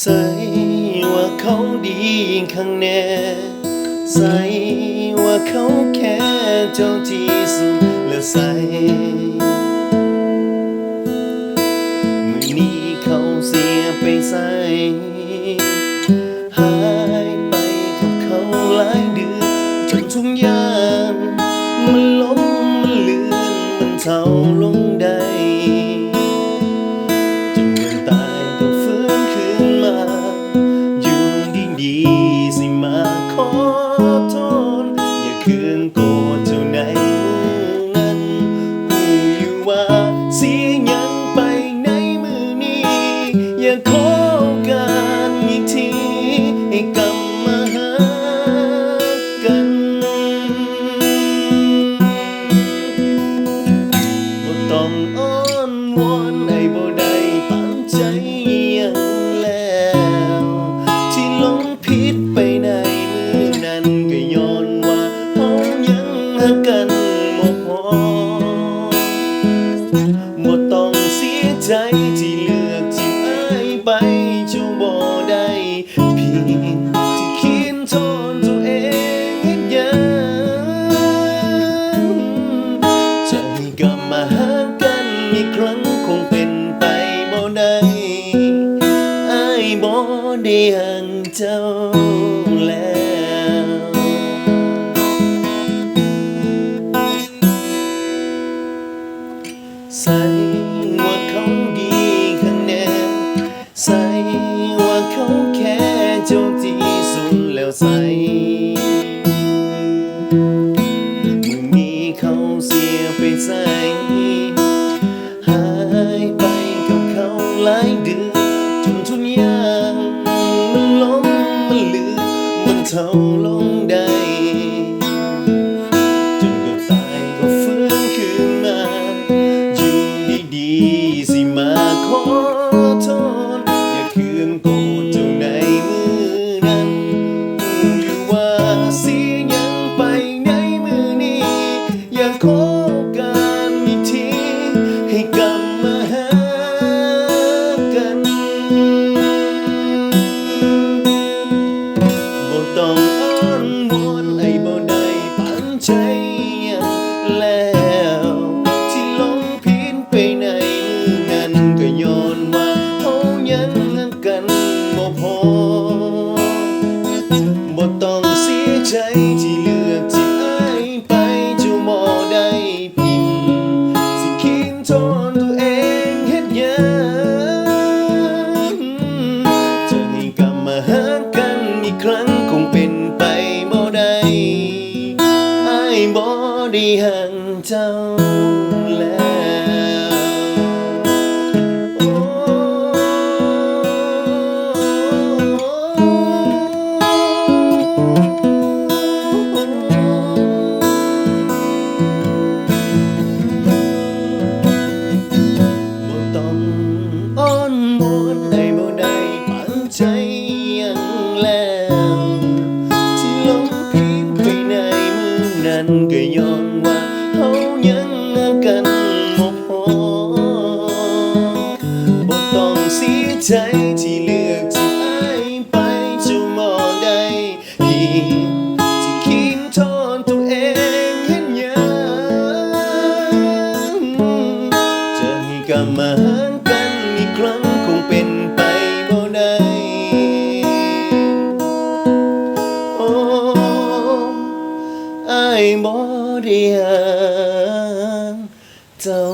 ใส่ว่าเขาดีข้างแน่ใส่ว่าเขาแค่เจ้าที่สุดและใส่ ทุกอย่างมันล้มมันเลื่อนมันเทาลงใดจนวันตายต้องฟื้นขึ้นมา อยู่ดีดีสิมาขอโทษ คงเป็นไปบ่ได้ไอายบ่ได้ห่างเจ้าแล้วใส่ว่าเขาดีข้างแน่ใส่ว่าเขาแค่โจ้าที่สุดแล้วใส่ so long. ครั้งคงเป็นไปบ่ได้ไอ้บ่ได้ห่างเจ้า ก็ย้อนว่าเฮายังกันบ่พอบ่ต้องเสียใจ บ่ได้เจ้า